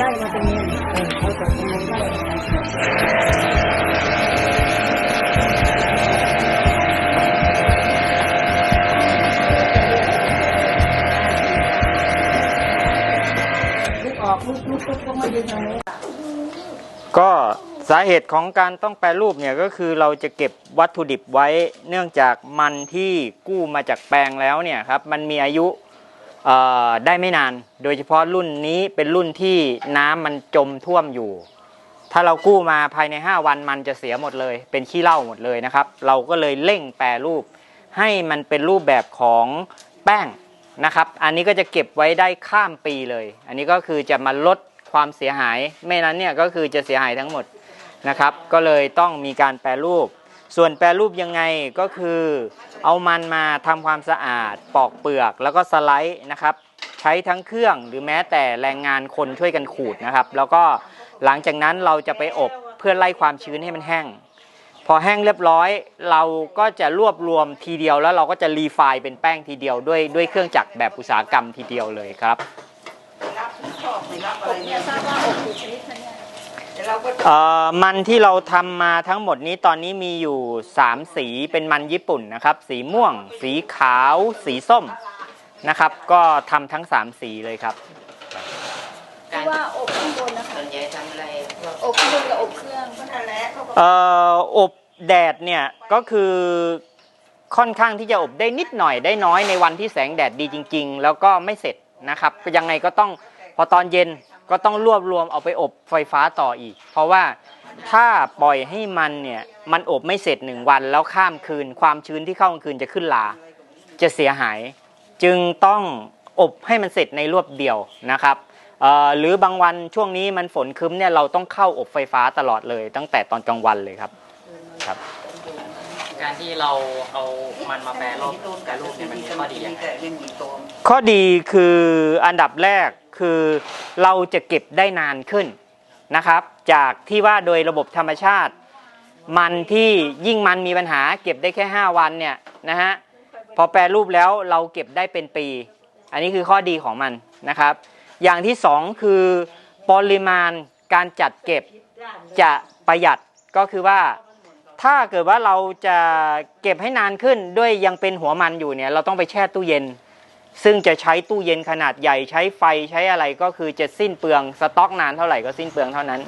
ไล่มาตรงนี้เออเอาจากตรงนู้นไล่ลูกออกลูกลูกต้องมายืนทางนี้ก็สาเหตุของการต้องแปรรูปเนี่ยก็คือเราจะเก็บวัตถุดิบไว้ เนื่องจากมันที่กู้มาจากแปลงแล้วเนี่ยครับมันมีอายุ ได้ไม่นาน โดยเฉพาะรุ่นนี้เป็นรุ่นที่น้ำมันจมท่วมอยู่ ถ้าเรากู้มาภายใน 5 วันมันจะเสียหมดเลย เป็นขี้เล้าหมดเลยนะครับ เราก็เลยเร่งแปรรูป ให้มันเป็นรูปแบบของแป้งนะครับ อันนี้ก็จะเก็บไว้ได้ข้ามปีเลย อันนี้ก็คือจะมาลดความเสียหาย ไม่นั้นเนี่ยก็คือจะเสียหายทั้งหมดนะครับ ก็เลยต้องมีการแปรรูป ส่วนแปรรูปยังไงก็คือ เอามันมาทำความสะอาด ปอกเปลือกแล้วก็สไลด์นะครับ ใช้ทั้งเครื่องหรือแม้แต่แรงงานคนช่วยกันขูดนะครับ แล้วก็หลังจากนั้นเราจะไปอบเพื่อไล่ความชื้นให้มันแห้ง พอแห้งเรียบร้อย เราก็จะรวบรวมทีเดียวแล้วเราก็จะรีไฟล์เป็นแป้งทีเดียวด้วยด้วยเครื่องจักรแบบอุตสาหกรรมทีเดียวเลยครับเนี่ยทราบว่าอกกี่ชนิด เนี่ยเอ่อมันที่เราทำมาทั้งหมดนี้ตอนนี้มีอยู่ 3 สีเป็นมันญี่ปุ่นนะครับ สีม่วง สีขาว สีส้มนะครับ ก็ทำทั้ง 3 สีเลยครับ ที่ว่าอบข้างบนนะคะส่วนใหญ่ทำอะไรพวกอบข้างบนกับอบเครื่องก็นั่นแหละเขาบอกเอ่ออบแดดเนี่ยก็คือค่อนข้างที่จะอบได้นิดหน่อยได้น้อยในวันที่แสงแดดดีจริง ๆ แล้วก็ไม่เสร็จนะครับยังไงก็ต้องพอตอนเย็น ก็ต้องรวบรวมเอาไปอบไฟฟ้าต่ออีก เพราะว่าถ้าปล่อยให้มันเนี่ยมันอบไม่เสร็จหนึ่งวันแล้วข้ามคืน ความชื้นที่เข้ากลางคืนจะขึ้นลาจะเสียหาย จึงต้องอบให้มันเสร็จในรวบเดียวนะครับเอ่อหรือบางวันช่วงนี้มันฝนครึ้มเนี่ยเราต้องเข้าอบไฟฟ้าตลอดเลย ตั้งแต่ตอนกลางวันเลยครับครับ การที่เราเอามันมาแปรรูปแปรรูปเนี่ยมันมีข้อดียังไงข้อดีคืออันดับแรก คือเราจะเก็บได้นานขึ้นนะครับ จากที่ว่าโดยระบบธรรมชาติ มันที่ยิ่งมันมีปัญหา เก็บได้แค่ 5 วันเนี่ยนะฮะพอแปรรูปแล้วเราเก็บได้เป็นปี อันนี้คือข้อดีของมันนะครับ อย่างที่สองคือปริมาณการจัดเก็บจะประหยัดก็คือว่าถ้าเกิดว่าเราจะเก็บให้นานขึ้นด้วยยังเป็นหัวมันอยู่เนี่ยเราต้องไปแช่ตู้เย็น ซึ่งจะใช้ตู้เย็นขนาดใหญ่ใช้ไฟใช้อะไรก็คือจะสิ้นเปลืองสต็อกนานเท่าไหร่ก็สิ้นเปลืองเท่านั้น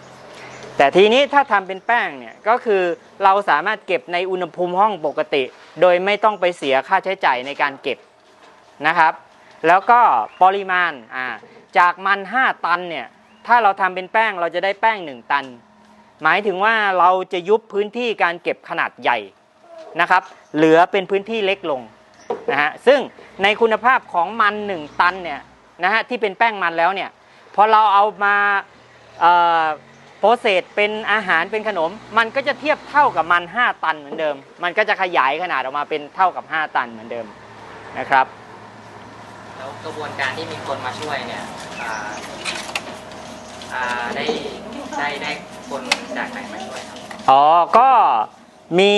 แต่ทีนี้ถ้าทำเป็นแป้งเนี่ยก็คือเราสามารถเก็บในอุณหภูมิห้องปกติ โดยไม่ต้องไปเสียค่าใช้จ่ายในการเก็บนะครับ แล้วก็ปริมาณอ่าจากมัน 5 ตันเนี่ยถ้าเราทำเป็นแป้งเราจะได้แป้ง 1 ตัน หมายถึงว่าเราจะยุบพื้นที่การเก็บขนาดใหญ่นะครับ เหลือเป็นพื้นที่เล็กลง นะฮะซึ่งในคุณภาพของมัน 1 ตันเนี่ยนะฮะที่เป็นแป้งมันแล้วเนี่ยพอเราเอามาโปรเซสเป็นอาหารเป็นขนม มันก็จะเทียบเท่ากับมัน 5 ตันเหมือนเดิม มันก็จะขยายขนาดออกมาเป็นเท่ากับ 5 ตันเหมือนเดิมนะครับแล้วกระบวนการที่มีคนมาช่วยเนี่ยอ่าอ่าได้ได้ได้คนจากไหนมาช่วยครับอ๋อก็มี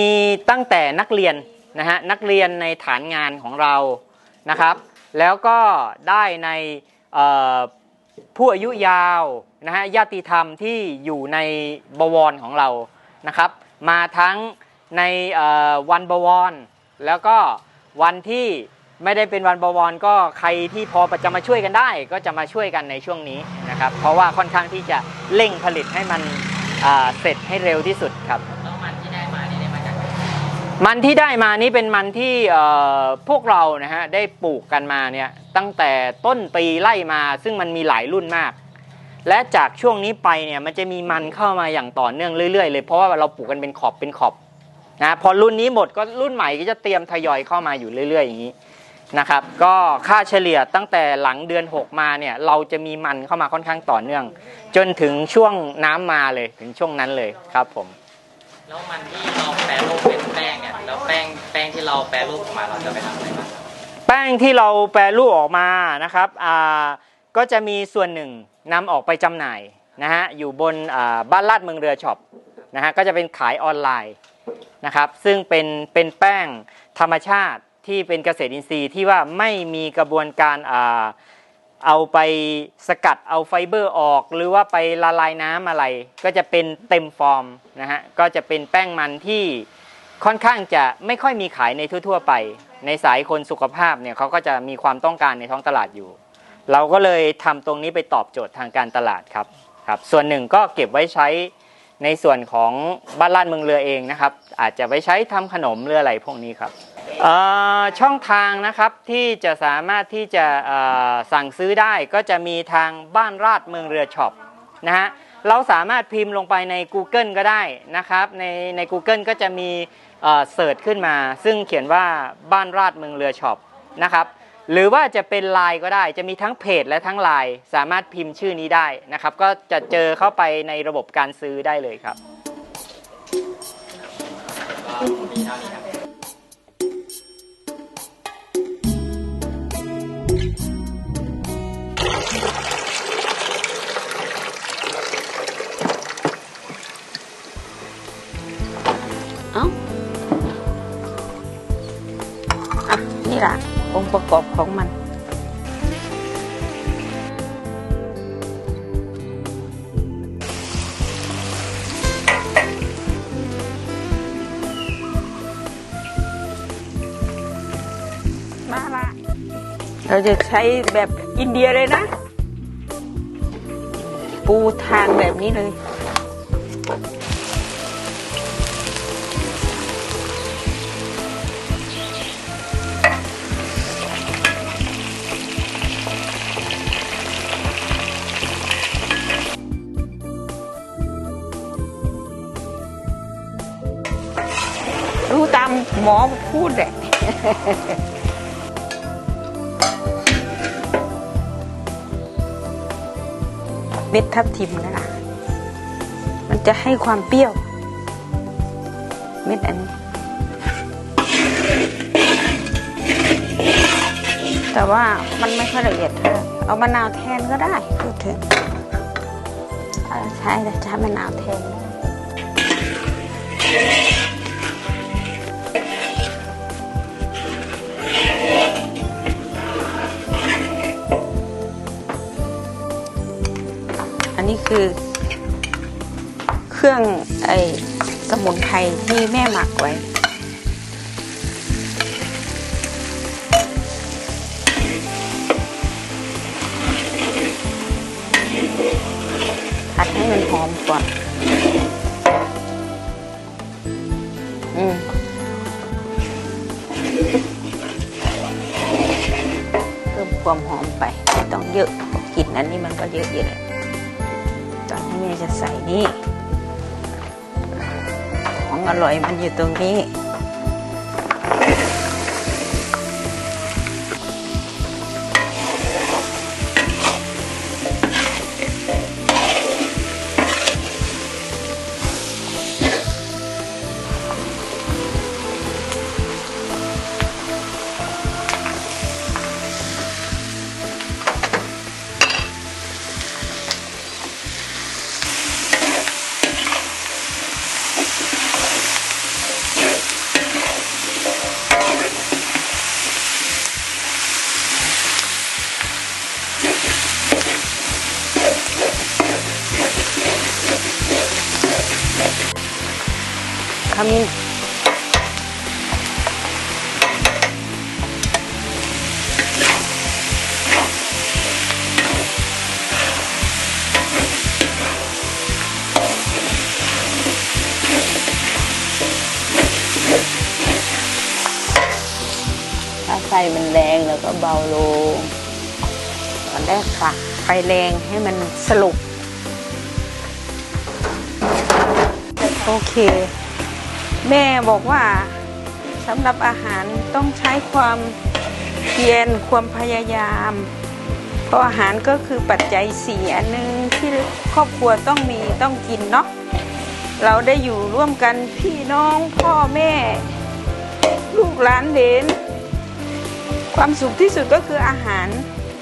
ตั้งแต่นักเรียน นะฮะนักเรียนในฐานงานของเรานะครับ แล้วก็ได้ในผู้อายุยาวนะฮะญาติธรรมที่อยู่ในบวรของเรานะครับ มาทั้งในวันบวร แล้วก็วันที่ไม่ได้เป็นวันบวรก็ใครที่พอจะมาช่วยกันได้ ก็จะมาช่วยกันในช่วงนี้นะครับ เพราะว่าค่อนข้างที่จะเร่งผลิตให้มันเสร็จให้เร็วที่สุดครับ มันที่ได้มานี่เป็นมันที่พวกเรานะฮะได้ปลูกกันมาเนี่ยตั้งแต่ต้นปีไล่มาซึ่งมันมีหลายรุ่นมาก และจากช่วงนี้ไปเนี่ยมันจะมีมันเข้ามาอย่างต่อเนื่องเรื่อยๆ เลยเพราะว่าเราปลูกกันเป็นขอบเป็นขอบนะพอรุ่นนี้หมดก็รุ่นใหม่ก็จะเตรียมทยอยเข้ามาอยู่เรื่อย ๆ อย่างนี้นะครับก็ค่าเฉลี่ยตั้งแต่หลังเดือน 6 มาเนี่ยเราจะมีมันเข้ามาค่อนข้างต่อเนื่อง จนถึงช่วงน้ำมาเลยถึงช่วงนั้นเลยครับผม แล้วมันที่เราแปรรูปเป็นแป้งเนี่ยแล้วแป้งแป้งที่เราแปรรูปออกมาเราจะไปทำอะไรบ้างครับแป้งที่เราแปรรูปออกมานะครับอ่าก็จะมีส่วนหนึ่งนำออกไปจำหน่ายนะฮะอยู่บนอ่าบ้านลาดเมืองเรือช็อปนะฮะก็จะเป็นขายออนไลน์นะครับซึ่งเป็นเป็นแป้งธรรมชาติที่เป็นเกษตรอินทรีย์ที่ว่าไม่มีกระบวนการอ่า เอาไปสกัดเอาไฟเบอร์ออก หรือว่าไปละลายน้ำอะไร ก็จะเป็นเต็มฟอร์มนะฮะก็จะเป็นแป้งมันที่ค่อนข้างจะไม่ค่อยมีขายในทั่ว ๆ ไป ในสายคนสุขภาพเนี่ยเขาก็จะมีความต้องการในท้องตลาดอยู่ เราก็เลยทำตรงนี้ไปตอบโจทย์ทางการตลาดครับครับ ส่วนหนึ่งก็เก็บไว้ใช้ในส่วนของบ้านลาดเมืองเรือเองนะครับ อาจจะไว้ใช้ทำขนมหรืออะไรพวกนี้ครับ ช่องทางนะครับที่จะสามารถที่จะสั่งซื้อได้ก็จะมีทางบ้านราดเมืองเรือช็อปนะฮะเราสามารถพิมพ์ลงไปใน Google ก็ได้นะครับในใน Google ก็จะมีเอ่อเสิร์ชขึ้นมา ซึ่งเขียนว่าบ้านราดเมืองเรือช็อปนะครับหรือว่าจะเป็นไลน์ก็ได้จะมีทั้งเพจและทั้งไลน์สามารถพิมพ์ชื่อนี้ได้นะครับ ก็จะเจอเข้าไปในระบบการซื้อได้เลยครับ เท่านี้ครับเอ้าอะนี่ล่ะ องค์ประกอบของมันมาละเราจะใช้แบบอินเดียเลยนะ ปูทางแบบนี้เลย รู้ตามหมอพูดแหละเม็ดทับทิมนะล่ะมันจะให้ความเปรี้ยว เม็ดอันนี้ แต่ว่ามันไม่ค่อยละเอียดเท่าไหร่เอามะนาวแทนก็ได้พูดถึงเอาใช้แต่ใช้มะนาวแทนได้ คือ เครื่องไอ้สมุนไพรที่แม่หมักไว้ ผัดให้มันหอมก่อน อืมเพิ่มความหอมไป ไม่ต้องเยอะกลิ่นอันนี้มันก็เยอะอยู่แล้ว ของอร่อยมันอยู่ตรงนี้ ไฟมันแรงแล้วก็เบาลงตอนแรกฝักไฟแรงให้มันสรุปโอเค แม่บอกว่าสำหรับอาหารต้องใช้ความเพียรความพยายาม เพราะอาหารก็คือปัจจัยสี่อันหนึ่งที่ครอบครัวต้องมีต้องกินเนาะเราได้อยู่ร่วมกันพี่น้องพ่อแม่ ลูกหลานเหลน ความสุขที่สุดก็คืออาหาร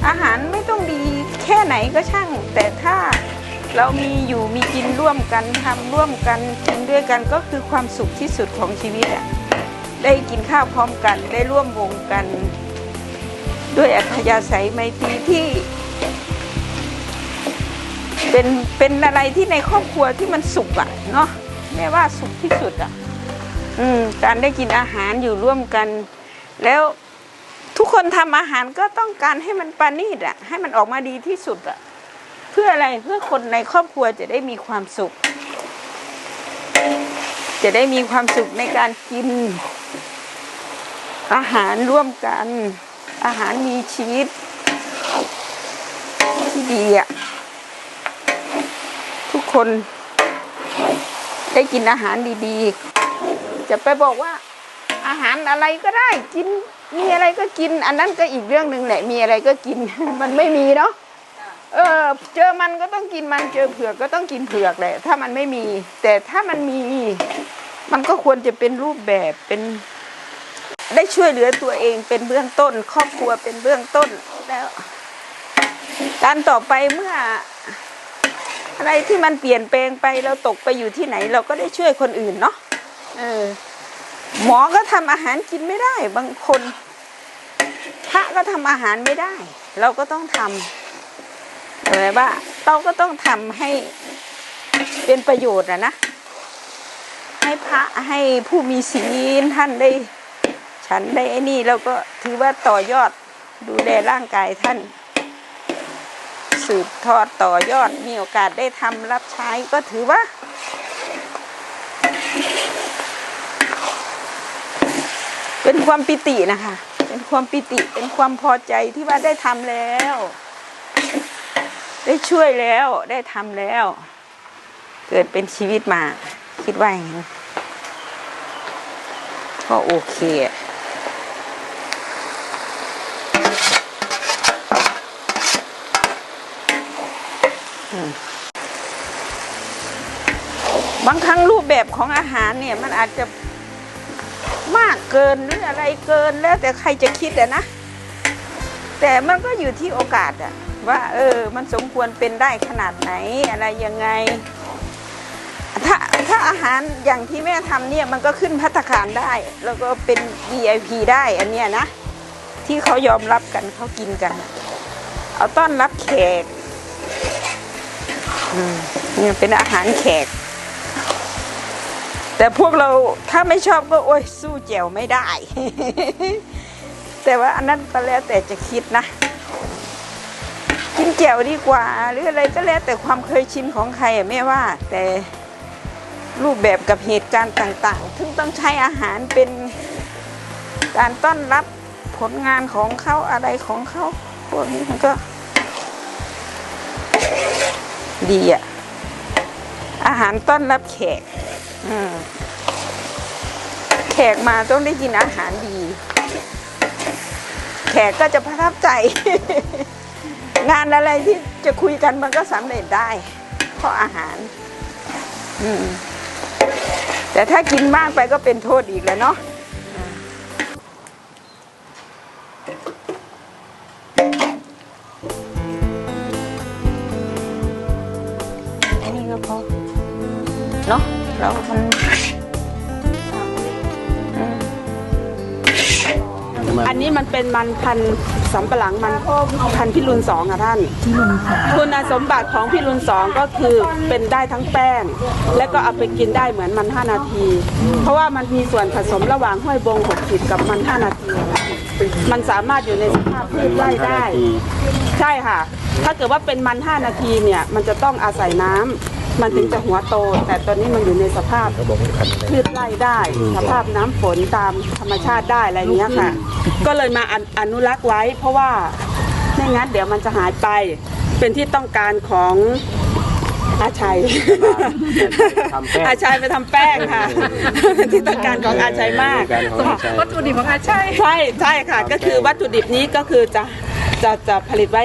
อาหารไม่ต้องดีแค่ไหนก็ช่าง แต่ถ้าเรามีอยู่มีกินร่วมกันทำร่วมกันกินด้วยกันก็คือความสุขที่สุดของชีวิตอะได้กินข้าวพร้อมกันได้ร่วมวงกัน ด้วยอัธยาศัยไมตรีที่ เป็นเป็นอะไรที่ในครอบครัวที่มันสุขอะเนาะแม่ว่าสุขที่สุดอะอืมการได้กินอาหารอยู่ร่วมกัน แล้ว ทุกคนทำอาหารก็ต้องการให้มันประณีตอะให้มันออกมาดีที่สุดอะเพื่ออะไรเพื่อคนในครอบครัวจะได้มีความสุข จะได้มีความสุขในการกิน อาหารร่วมกัน อาหารมีชีวิตที่ดีอะทุกคนได้กินอาหารดีๆ จะไปบอกว่าอาหารอะไรก็ได้กินมีอะไร ก็กิน อันนั้นก็อีกเรื่องหนึ่งแหละมีอะไรก็กิน มันไม่มีเนาะเออเจอมันก็ต้องกินมันเจอเผือกก็ต้องกินเผือกแหละ ถ้ามันไม่มี แต่ถ้ามันมี มันก็ควรจะเป็นรูปแบบเป็น ได้ช่วยเหลือตัวเองเป็นเบื้องต้น ครอบครัวเป็นเบื้องต้นแล้วการต่อไปเมื่อ อะไรที่มันเปลี่ยนแปลงไปเราตกไปอยู่ที่ไหน เราก็ได้ช่วยคนอื่นเนาะเออหมอก็ทำอาหารกินไม่ได้บางคน พระก็ทำอาหารไม่ได้ เราก็ต้องทำอะไรว่าเราก็ต้องทำให้เป็นประโยชน์อะนะ ให้พระให้ผู้มีศีลท่านได้ ฉันได้ไอ้นี่เราก็ถือว่าต่อยอดดูแลร่างกายท่าน สืบทอดต่อยอดมีโอกาสได้ทำรับใช้ก็ถือว่าเป็นความปิตินะคะ เป็นความปิติเป็นความพอใจที่ว่าได้ทำแล้ว ได้ช่วยแล้วได้ทำแล้ว เกิดเป็นชีวิตมา คิดว่าอย่างนี้ก็โอเคบางครั้งรูปแบบของอาหารเนี่ยมันอาจจะ มากเกินหรืออะไรเกินแล้วแต่ใครจะคิดอะนะ แต่มันก็อยู่ที่โอกาสอะว่า เออ มันสมควรเป็นได้ขนาดไหนอะไรยังไง ถ้าถ้าอาหารอย่างที่แม่ทำเนี่ยมันก็ขึ้นพัตตาคารได้ แล้วก็เป็น VIP ได้อันเนี้ยนะ ที่เขายอมรับกันเขากินกัน เอาต้อนรับแขก อืมเนี่ยเป็นอาหารแขก แต่พวกเราถ้าไม่ชอบก็โอ้ยสู้แจวไม่ได้ แต่ว่าอันนั้นก็แล้วแต่จะคิดนะ กินแจวดีกว่า หรืออะไรก็แล้วแต่ความเคยชินของใครอะไม่ว่า แต่รูปแบบกับเหตุการณ์ต่างๆถึงต้องใช้อาหารเป็นการต้อนรับผลงานของเขาอะไรของเขาพวกนี้มันก็ ดีอะอาหารต้อนรับแขก แขกมาต้องได้กินอาหารดี แขกก็จะประทับใจ งานอะไรที่จะคุยกันมันก็สำเร็จได้ เพราะอาหาร อืมแต่ถ้ากินมากไปก็เป็นโทษอีกแล้วเนาะ มันเป็นมันพันธุ์สำปะหลังมันพันธุ์พิรุณสองค่ะท่าน คุณสมบัติของพิรุณสองก็คือเป็นได้ทั้งแป้ง และก็เอาไปกินได้เหมือนมัน 5 นาที เพราะว่ามันมีส่วนผสมระหว่างห้อยบง60กับมัน 5 นาที มันสามารถอยู่ในสภาพพืชไร่ได้ ใช่ค่ะ ถ้าเกิดว่าเป็นมัน 5 นาทีเนี่ยมันจะต้องอาศัยน้ำ มันถึงจะหัวโต แต่ตอนนี้มันอยู่ในสภาพพืชไร่ได้ สภาพน้ำฝนตามธรรมชาติได้อะไรเงี้ยค่ะ ก็เลยมาอนุอนุรักษ์ไว้ เพราะว่าไม่งั้นเดี๋ยวมันจะหายไปเป็นที่ต้องการของอาชัยทำแป้งอาชัยไปทำแป้งค่ะเป็นที่ต้องการของอาชัยมากการของอาชัยวัตถุดิบของอาชัย ใช่ใช่ค่ะ ก็คือวัตถุดิบนี้ก็คือจะ จะจะผลิตไว้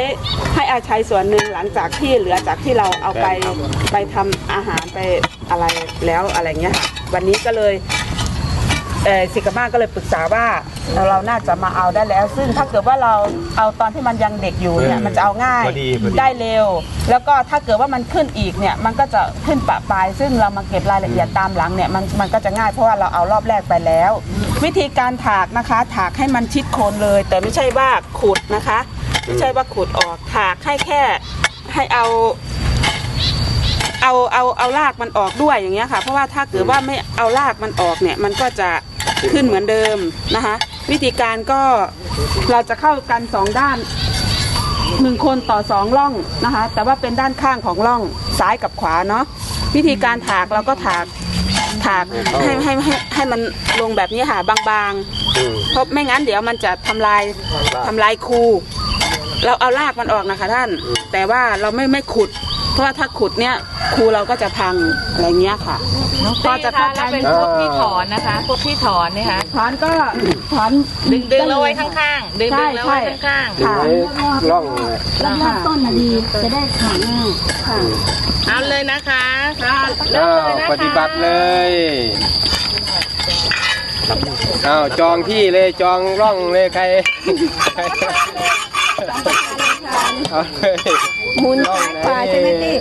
ให้อาชัยส่วนหนึ่งหลังจากที่เหลือจากที่เราเอาไปไปทำอาหารไปอะไรแล้วอะไรเงี้ยค่ะวันนี้ก็เลยเออสิกามาก็เลยปรึกษาว่าเราเราน่าจะมาเอาได้แล้ว ซึ่งถ้าเกิดว่าเราเอาตอนที่มันยังเด็กอยู่เนี่ยมันจะเอาง่ายพอดีพอดี ได้เร็ว แล้วก็ถ้าเกิดว่ามันขึ้นอีกเนี่ยมันก็จะขึ้นปะปลายซึ่งเรามาเก็บรายละเอียดตามหลังเนี่ยมันมันก็จะง่ายเพราะว่าเราเอารอบแรกไปแล้ว วิธีการถากนะคะ ถากให้มันชิดโคนเลย แต่ไม่ใช่ว่าขุดนะคะ ไม่ใช่ว่าขุดออกถากให้แค่ให้เอา เอาเอาเอารากมันออกด้วยอย่างเงี้ยค่ะ เพราะว่าถ้าเกิดว่าไม่เอารากมันออกเนี่ย มันก็จะขึ้นเหมือนเดิมนะคะ วิธีการก็เราจะเข้ากันสองด้านหนึ่งคนต่อสองร่องนะคะ แต่ว่าเป็นด้านข้างของร่องซ้ายกับขวาเนาะวิธีการถากเราก็ถากถากให้ให้ให้ให้มันลงแบบนี้ค่ะบางๆเพราะไม่งั้นเดี๋ยวมันจะทำลายทำลายคู เราเอารากมันออกนะคะท่าน แต่ว่าเราไม่ไม่ขุด เพราะว่าถ้าขุดเนี่ยคูเราก็จะพังอะไรเงี้ยค่ะ พอจะเข้าใจแล้วเป็นพวกที่ถอนนะคะ พวกที่ถอนเนี่ยค่ะถอนก็ถอนดึงดึงเราไว้ข้างๆ ดึงดึงเราไว้ข้างดึงไว้ร่องรอบต้นดีจะได้ขายง่ายค่ะๆ เอาเลยนะคะอ้าวปฏิบัติเลยอ้าวจองที่เลยจองร่องเลยใครใคร เอาเลยมุนร่องซ้ายขวาใช่ไหมพี่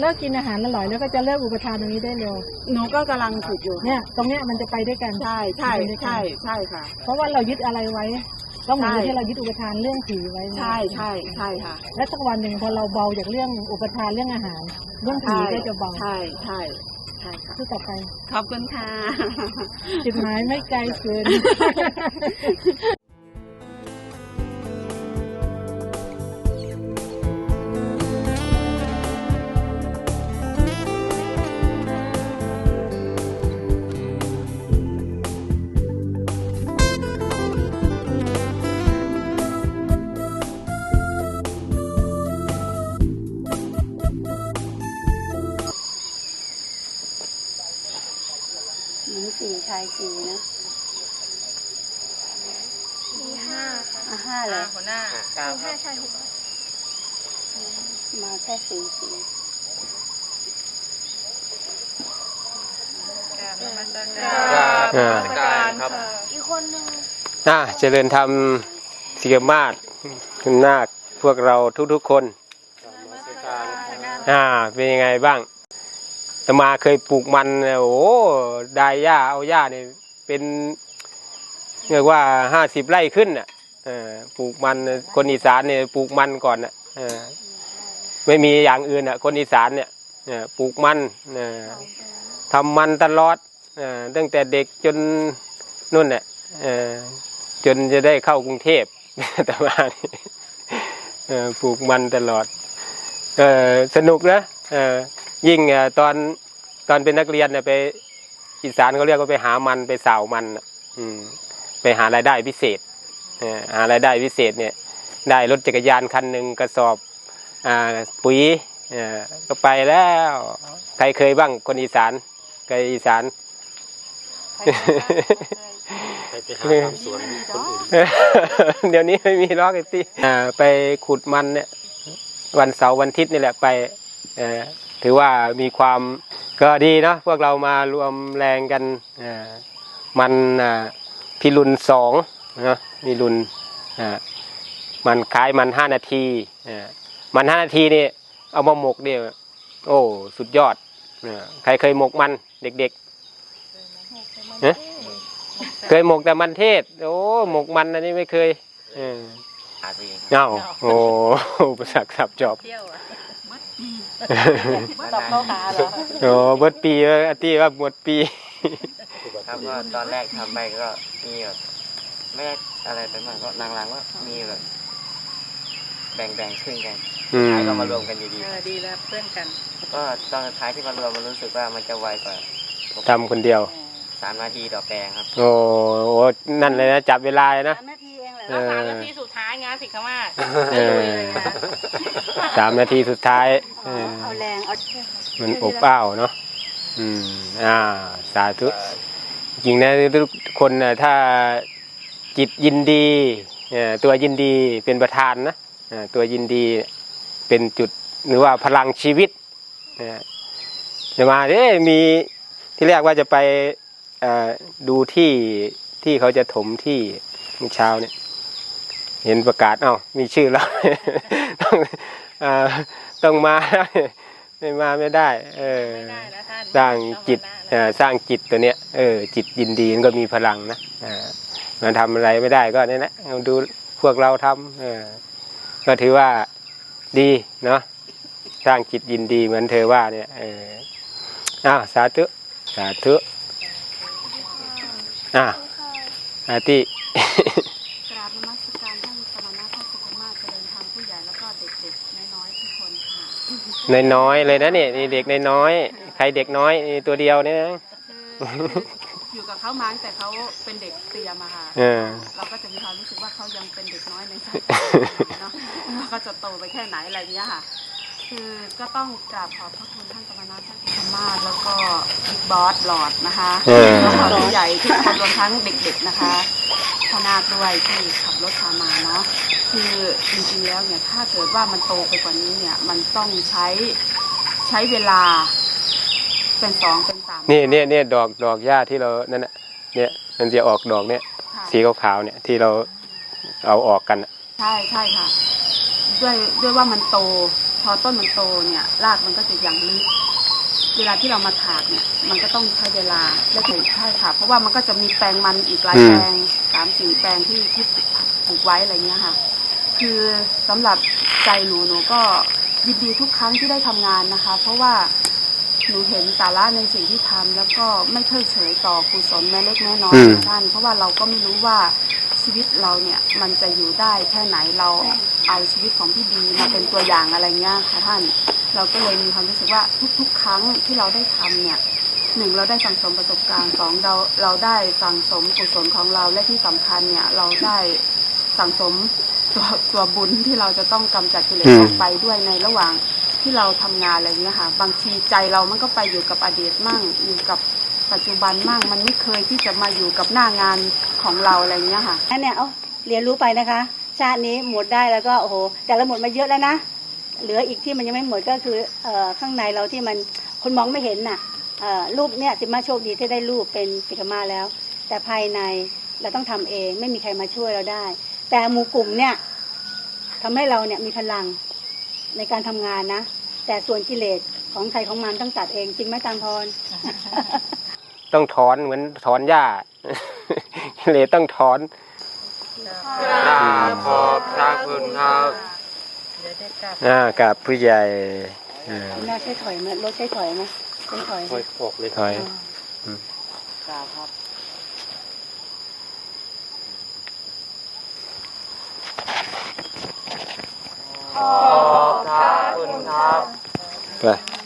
เลิกกินอาหารอร่อยแล้วก็จะเลิกอุปทานตรงนี้ได้เร็ว หนูก็กำลังฝึกอยู่ เนี่ยตรงเนี้ยมันจะไปด้วยกัน ใช่ใช่ใช่ใช่ค่ะ เพราะว่าเรายึดอะไรไว้ ก็เหมือนใช่ที่เรายึดอุปทานเรื่องผีไว้นะใช่ใช่ใช่ค่ะ และสักวันหนึ่งพอเราเบาจากเรื่องอุปทานเรื่องอาหาร เรื่องผีก็จะเบาใช่ใช่ใช่ค่ะที่ต่อไปขอบคุณค่ะ จุดหมายไม่ไกลเกินายสี่นะมีห้าค่ะห้าเลย หัวหน้ามาแค่สี่สี่อ่าการครับน่าเจริญธรรมสิกมาศคุณนาคพวกเราทุกๆคนอ่า เป็นยังไงบ้างแตมาเคยปลูกมันโอ้ได้หญ้าเอาหญ้าเนี่ยเป็นเรียกว่าห้าสิบไร่ขึ้นอะปลูกมันคนอีสานเนี่ยปลูกมันก่อนอะไม่มีอย่างอื่นอะ คนอีสานเนี่ยปลูกมันทำมันตลอดตั้งแต่เด็กจนนู่นเนี่ยจนจะได้เข้ากรุงเทพแต่ว่าปลูกมันตลอดสนุกนะ ยิ่งเอ่อตอนตอนเป็นนักเรียนเนี่ยไปอีสานเขาเรียกว่าไปหามันไปสาวมันน่ะอืมไปหารายได้พิเศษเออหารายได้พิเศษเนี่ย ได้รถจักรยานคันหนึ่งกระสอบอ่าปุ๋ยเออก็ไปแล้ว ใครเคยบ้างคนอีสานใครอีสานไปหาทำสวนคนอื่นเดี๋ยวนี้ไม่มีล็อกไอ้ที่อ่าไปขุดมันเนี่ย วันเสาร์วันอาทิตย์นี่แหละไปเอ่อ ถือว่ามีความก็ดีเนาะพวกเรามารวมแรงกันเอ่อมันอ่าพิรุณสองนะมีรุนอ่ามันขายมันห้านาทีอ่ามันห้านาทีนี่เอามาหมกเนี่ยโอ้สุดยอดอ่าใครเคยหมกมันเด็กๆเอ๊ะเคยหมกแต่มันเทศ โอ้หมกมันอันนี้ไม่เคยเออหาตัวเองเอ้าโอ้อุปสรรคสับจอบ เที่ยวอะตอบเข้าหาเหรอโอ้เบิดปีว่าอาตีว่าหมดปีครับก็ตอนแรกทำไปก็มีแบบไม่ได้อะไรไปมากก็หลังๆก็มีแบบมแบ่งแบ่งครึ่งกันอืมท้ายก็มารวมกันอยู่ดีเออดีแล้วเพื่อนกัน ก็ตอนสุดท้ายที่มารวมมันรู้สึกว่ามันจะไวกว่าทำคนเดียวสามนาทีต่อแปลงครับ โอ้โหนั่นเลยนะจับเวลาเลยนะ สามนาทีเองเหรอเอแล้วอสามนาทีสุดท้ายงานสิคะมาศเอจะลุอยเลยค่ะสามนาทีสุดท้ายเออเอาแรงเอามันอบอ้าวเนาะอืมอ่า สาธุจริงนะทุกคนนะถ้าจิตยินดีเอ่อตัวยินดีเป็นประธานนะเอ่อตัวยินดีเป็นจุดหรือว่าพลังชีวิตนะจะมาเอ๊ะมีที่แรกว่าจะไปเอ่อดูที่ที่เขาจะถมที่เมื่อเช้าเนี่ย เห็นประกาศเอ้ามีชื่อแล้วต้องเอ่อต้องมาไม่มาไม่ได้ เออไม่ได้นะท่านสร้างจิตต้องเอ่อสร้างจิตตัวเนี้ยเออจิตยินดีมันก็มีพลังนะอ่ามันทำอะไรไม่ได้ก็นี่แหละเอาดูพวกเราทำเออก็ถือว่าดีเนาะสร้างจิตยินดีเหมือนเธอว่าเนี่ยเอออ้าวสาธุสาธุอ้าวอาติ น้อยๆเลยนะเนี่ยนี่เด็กน้อยๆใครเด็กน้อยนี่ตัวเดียวเนี่ยนะคืออยู่กับเขามาตั้งแต่เขาเป็นเด็กเตรียมอะค่ะเออ เราก็จะมีความรู้สึกว่าเขายังเป็นเด็กน้อยในสังคมเนาะว่าเขาจะโตไปแค่ไหนอะไรเงี้ยค่ะ คือก็ต้องกราบขอบพระคุณท่านสมณะท่านธรรมาศแล้วก็บิ๊กบอสหลอดนะคะเออ แล้วก็ผู้ใหญ่ทุกคนรวมทั้งเด็กๆนะคะ พนาคด้วยที่ขับรถพามาเนาะคือจริงๆแล้วเนี่ยถ้าเกิดว่ามันโตไปกว่านี้เนี่ยมันต้องใช้ใช้เวลา เป็นสองเป็นสามนี่เนี่ยเนี่ยดอกดอกหญ้าที่เรานั่นน่ะเนี่ยมันจะออกดอกเนี่ยค่ะสีขาวๆเนี่ยที่เราเอาออกกันน่ะใช่ใช่ค่ะ ด้วยด้วยว่ามันโต พอต้นมันโตเนี่ย รากมันก็จะยังลึก เวลาที่เรามาถากเนี่ย มันก็ต้องใช้เวลาและถึงใช่ค่ะ เพราะว่ามันก็จะมีแปลงมันอีกหลายแปลงสามสี่แปลงที่ที่ปลูกไว้อะไรเงี้ยค่ะ คือสำหรับใจหนูหนูก็ยินดีทุกครั้งที่ได้ทำงานนะคะ เพราะว่าหนูเห็นสาระในสิ่งที่ทำแล้วก็ไม่เพิกเฉยต่อกุศลแม้เล็กแม้น้อยอืมของท่านเพราะว่าเราก็ไม่รู้ว่าชีวิตเราเนี่ยมันจะอยู่ได้แค่ไหนเราเอาชีวิตของพี่ดีมาเป็นตัวอย่างอะไรเงี้ยค่ะท่าน เราก็เลยมีความรู้สึกว่าทุก ๆ ครั้งที่เราได้ทำเนี่ยหนึ่งเราได้สั่งสมประสบการณ์สองเราเราได้สั่งสมกุศลของเราและที่สำคัญเนี่ย เราได้สั่งสมตัวตัวบุญที่เราจะต้องกำจัดกิเลสอืมออกไปด้วยในระหว่างที่เราทำงานอะไรเงี้ยค่ะ บางทีใจเรามันก็ไปอยู่กับอดีตมั่งอยู่กับปัจจุบันมั่งมันไม่เคยที่จะมาอยู่กับหน้างานของเราอะไรเงี้ยค่ะนั่นเนี่ยเอาเรียนรู้ไปนะคะ ชาตินี้หมดได้แล้วก็โอ้โหแต่ละหมดมาเยอะแล้วนะ เหลืออีกที่มันยังไม่หมดก็คือเอ่อข้างในเราที่มันคนมองไม่เห็นน่ะเอ่อรูปเนี่ยสิมาโชคดีที่ได้รูปเป็นปิกมาแล้ว แต่ภายในเราต้องทำเองไม่มีใครมาช่วยเราได้ แต่หมู่กลุ่มเนี่ยทำให้เราเนี่ยมีพลังในการทำงานนะ แต่ส่วนกิเลสของใครของมันต้องตัดเองจริงไหมตามพร ต้องถอนเหมือนถอนหญ้าเลยต้องถอนกราบขอบพระคุณครับ เดี๋ยวได้กลับอ่ากับผู้ใหญ่อ่าน่าใช้ถอยไหมรถใช้ถอยไหมใช้ถอยไหมออกเลยถอยขอบพระคุณครับไป